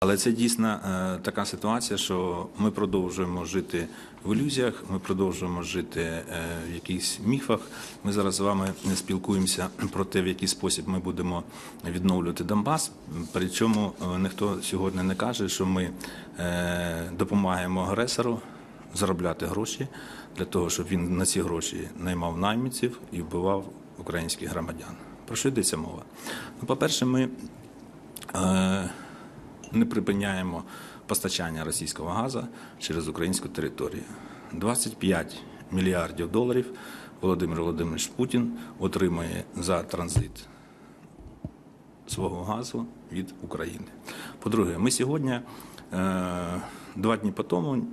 Але це дійсно е, така ситуація, що ми продовжуємо жити в ілюзіях, ми продовжуємо жити е, в якихось міфах. Ми зараз з вами спілкуємося про те, в який спосіб ми будемо відновлювати Донбас. Причому е, ніхто сьогодні не каже, що ми допомагаємо агресору заробляти гроші для того, щоб він на ці гроші наймав наймітців і вбивав українських громадян. Про що йдеться мова? Ну, по-перше, ми. Не припиняємо постачання російського газу через українську територію. 25 мільярдів доларів Володимир Володимирович Путін отримує за транзит свого газу від України. По-друге, ми сьогодні, е, два дні по тому,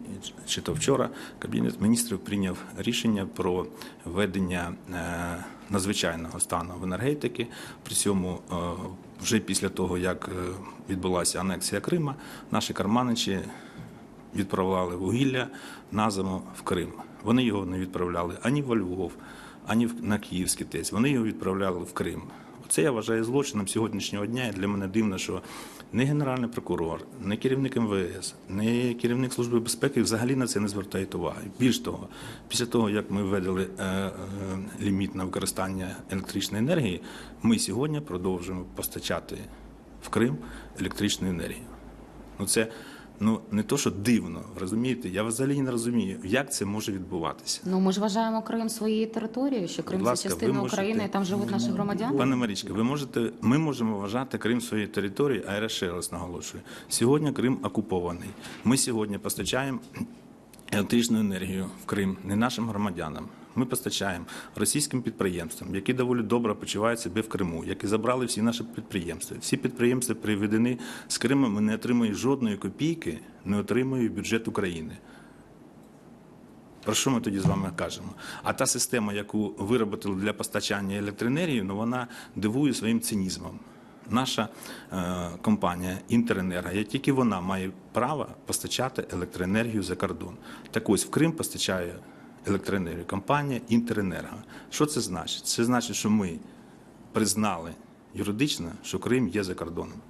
чи то вчора, Кабінет міністрів прийняв рішення про введення е, надзвичайного стану в енергетики. При цьому е, вже після того, як е, відбулася анексія Крима, наші карманичі відправляли вугілля на зиму в Крим. Вони його не відправляли ані во Львов, ані в- на Київський ТЕЦ. Вони його відправляли в Крим. Це я вважаю злочином сьогоднішнього дня. І для мене дивно, що не генеральний прокурор, не керівник МВС, не керівник Служби безпеки взагалі на це не звертають уваги. Більш того, після того, як ми введили е, е, ліміт на використання електричної енергії, ми сьогодні продовжуємо постачати в Крим електричну енергію. Ну це ну не то, що дивно, розумієте? Я взагалі не розумію, як це може відбуватися. Ну ми ж вважаємо Крим своєю територією, що Крим це ласка, ви частина можете- України, і там живуть наші громадяни. Пане Марічка, ви можете, ми можемо вважати Крим своєю територією, а я ще раз наголошую. Сьогодні Крим окупований. Ми сьогодні постачаємо електричну енергію в Крим не нашим громадянам. Ми постачаємо російським підприємствам, які доволі добре почувають себе в Криму, які забрали всі наші підприємства. Всі підприємства приведені з Криму. Ми не отримуємо жодної копійки, не отримує бюджет України. Про що ми тоді з вами кажемо? А та система, яку виробили для постачання електроенергії, ну вона дивує своїм цинізмом. Наша е, компанія Інтеренерго, як тільки вона має право постачати електроенергію за кордон. Так ось в Крим постачає електроенергію компанія Інтеренерго. Що це значить? Це значить, що ми признали юридично, що Крим є за кордоном.